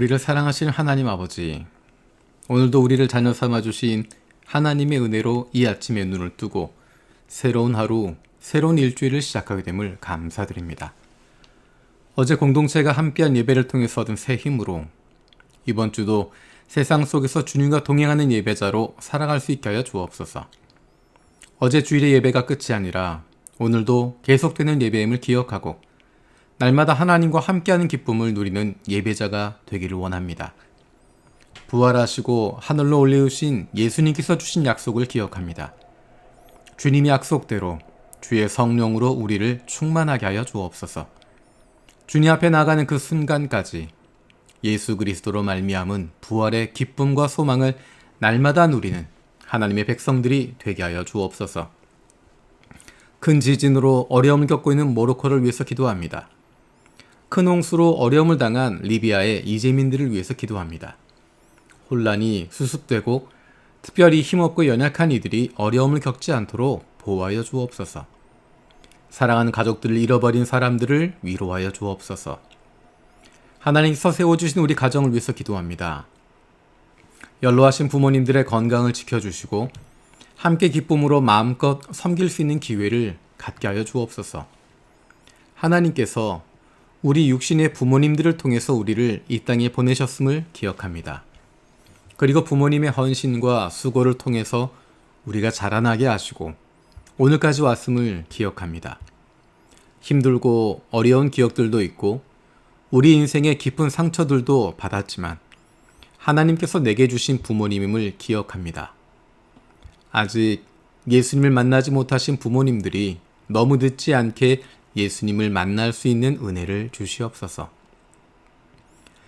우리를 사랑하시는 하나님 아버지, 오늘도 우리를 자녀 삼아 주신 하나님의 은혜로 이 아침에 눈을 뜨고 새로운 하루, 새로운 일주일을 시작하게 됨을 감사드립니다. 어제 공동체가 함께한 예배를 통해서 얻은 새 힘으로 이번 주도 세상 속에서 주님과 동행하는 예배자로 살아갈 수 있게 하여 주옵소서. 어제 주일의 예배가 끝이 아니라 오늘도 계속되는 예배임을 기억하고 날마다 하나님과 함께하는 기쁨을 누리는 예배자가 되기를 원합니다. 부활하시고 하늘로 올리우신 예수님께서 주신 약속을 기억합니다. 주님이 약속대로 주의 성령으로 우리를 충만하게 하여 주옵소서. 주님 앞에 나가는 그 순간까지 예수 그리스도로 말미암은 부활의 기쁨과 소망을 날마다 누리는 하나님의 백성들이 되게 하여 주옵소서. 큰 지진으로 어려움을 겪고 있는 모로코를 위해서 기도합니다. 큰 홍수로 어려움을 당한 리비아의 이재민들을 위해서 기도합니다. 혼란이 수습되고 특별히 힘없고 연약한 이들이 어려움을 겪지 않도록 보호하여 주옵소서. 사랑하는 가족들을 잃어버린 사람들을 위로하여 주옵소서. 하나님께서 세워주신 우리 가정을 위해서 기도합니다. 연로하신 부모님들의 건강을 지켜주시고 함께 기쁨으로 마음껏 섬길 수 있는 기회를 갖게 하여 주옵소서. 하나님께서 우리 육신의 부모님들을 통해서 우리를 이 땅에 보내셨음을 기억합니다. 그리고 부모님의 헌신과 수고를 통해서 우리가 자라나게 하시고 오늘까지 왔음을 기억합니다. 힘들고 어려운 기억들도 있고 우리 인생의 깊은 상처들도 받았지만 하나님께서 내게 주신 부모님임을 기억합니다. 아직 예수님을 만나지 못하신 부모님들이 너무 늦지 않게 예수님을 만날 수 있는 은혜를 주시옵소서.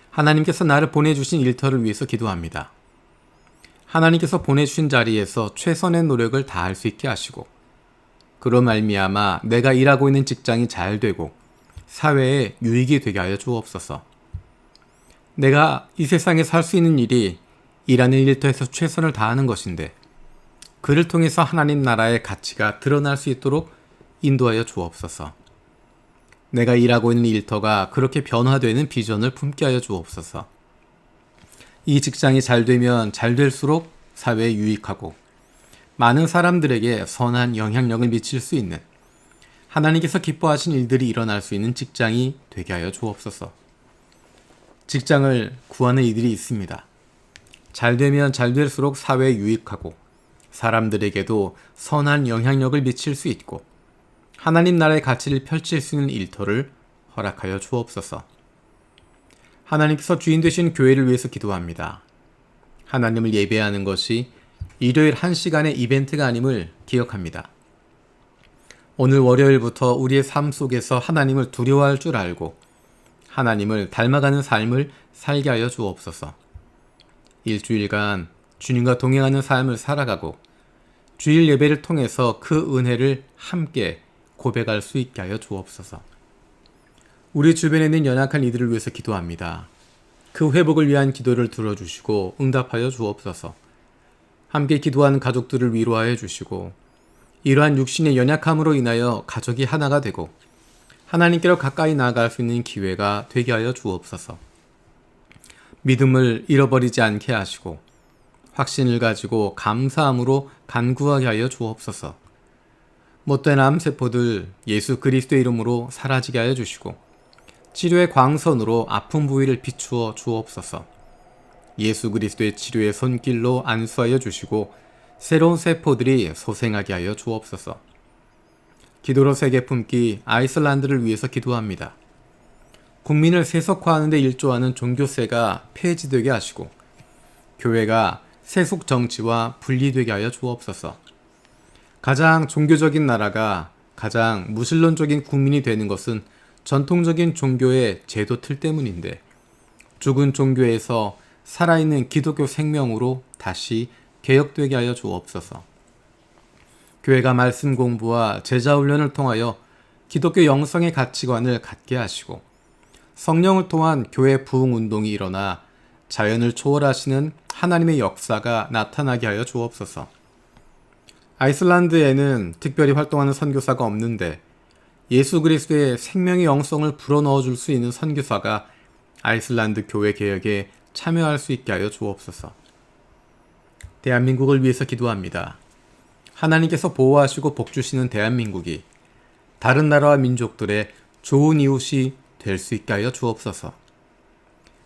하나님께서 나를 보내주신 일터를 위해서 기도합니다. 하나님께서 보내주신 자리에서 최선의 노력을 다할 수 있게 하시고, 그로 말미암아 내가 일하고 있는 직장이 잘 되고 사회에 유익이 되게 하여 주옵소서. 내가 이 세상에 살 수 있는 일이 일하는 일터에서 최선을 다하는 것인데, 그를 통해서 하나님 나라의 가치가 드러날 수 있도록 인도하여 주옵소서. 내가 일하고 있는 일터가 그렇게 변화되는 비전을 품게 하여 주옵소서. 이 직장이 잘 되면 잘 될수록 사회에 유익하고 많은 사람들에게 선한 영향력을 미칠 수 있는 하나님께서 기뻐하신 일들이 일어날 수 있는 직장이 되게 하여 주옵소서. 직장을 구하는 이들이 있습니다. 잘 되면 잘 될수록 사회에 유익하고 사람들에게도 선한 영향력을 미칠 수 있고 하나님 나라의 가치를 펼칠 수 있는 일터를 허락하여 주옵소서. 하나님께서 주인 되신 교회를 위해서 기도합니다. 하나님을 예배하는 것이 일요일 한 시간의 이벤트가 아님을 기억합니다. 오늘 월요일부터 우리의 삶 속에서 하나님을 두려워할 줄 알고 하나님을 닮아가는 삶을 살게 하여 주옵소서. 일주일간 주님과 동행하는 삶을 살아가고 주일 예배를 통해서 그 은혜를 함께 고백할 수 있게 하여 주옵소서. 우리 주변에 있는 연약한 이들을 위해서 기도합니다. 그 회복을 위한 기도를 들어주시고 응답하여 주옵소서. 함께 기도하는 가족들을 위로하여 주시고 이러한 육신의 연약함으로 인하여 가족이 하나가 되고 하나님께로 가까이 나아갈 수 있는 기회가 되게 하여 주옵소서. 믿음을 잃어버리지 않게 하시고 확신을 가지고 감사함으로 간구하게 하여 주옵소서. 못된 암세포들 예수 그리스도의 이름으로 사라지게 하여 주시고 치료의 광선으로 아픈 부위를 비추어 주옵소서. 예수 그리스도의 치료의 손길로 안수하여 주시고 새로운 세포들이 소생하게 하여 주옵소서. 기도로 세계 품기 아이슬란드를 위해서 기도합니다. 국민을 세속화하는 데 일조하는 종교세가 폐지되게 하시고 교회가 세속 정치와 분리되게 하여 주옵소서. 가장 종교적인 나라가 가장 무신론적인 국민이 되는 것은 전통적인 종교의 제도 틀 때문인데 죽은 종교에서 살아있는 기독교 생명으로 다시 개혁되게 하여 주옵소서. 교회가 말씀 공부와 제자 훈련을 통하여 기독교 영성의 가치관을 갖게 하시고 성령을 통한 교회 부흥 운동이 일어나 자연을 초월하시는 하나님의 역사가 나타나게 하여 주옵소서. 아이슬란드에는 특별히 활동하는 선교사가 없는데 예수 그리스도의 생명의 영성을 불어넣어 줄 수 있는 선교사가 아이슬란드 교회 개혁에 참여할 수 있게 하여 주옵소서. 대한민국을 위해서 기도합니다. 하나님께서 보호하시고 복주시는 대한민국이 다른 나라와 민족들의 좋은 이웃이 될 수 있게 하여 주옵소서.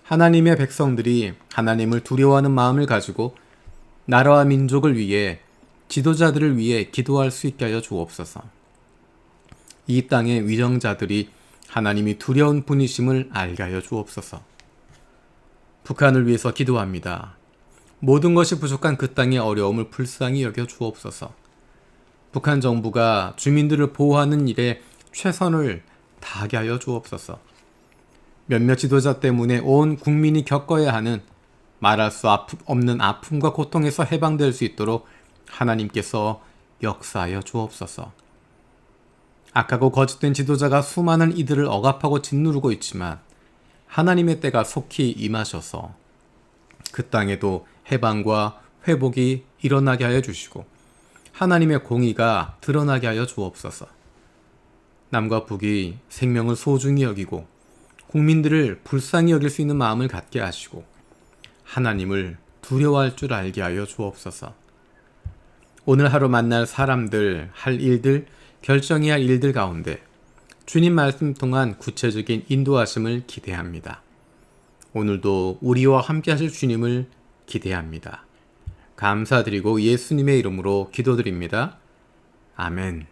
하나님의 백성들이 하나님을 두려워하는 마음을 가지고 나라와 민족을 위해 지도자들을 위해 기도할 수 있게 하여 주옵소서. 이 땅의 위정자들이 하나님이 두려운 분이심을 알게 하여 주옵소서. 북한을 위해서 기도합니다. 모든 것이 부족한 그 땅의 어려움을 불쌍히 여겨 주옵소서. 북한 정부가 주민들을 보호하는 일에 최선을 다하게 하여 주옵소서. 몇몇 지도자 때문에 온 국민이 겪어야 하는 말할 수 없는 아픔과 고통에서 해방될 수 있도록 하나님께서 역사하여 주옵소서. 악하고 거짓된 지도자가 수많은 이들을 억압하고 짓누르고 있지만 하나님의 때가 속히 임하셔서 그 땅에도 해방과 회복이 일어나게 하여 주시고 하나님의 공의가 드러나게 하여 주옵소서. 남과 북이 생명을 소중히 여기고 국민들을 불쌍히 여길 수 있는 마음을 갖게 하시고 하나님을 두려워할 줄 알게 하여 주옵소서. 오늘 하루 만날 사람들, 할 일들, 결정해야 할 일들 가운데 주님 말씀 통한 구체적인 인도하심을 기대합니다. 오늘도 우리와 함께 하실 주님을 기대합니다. 감사드리고 예수님의 이름으로 기도드립니다. 아멘.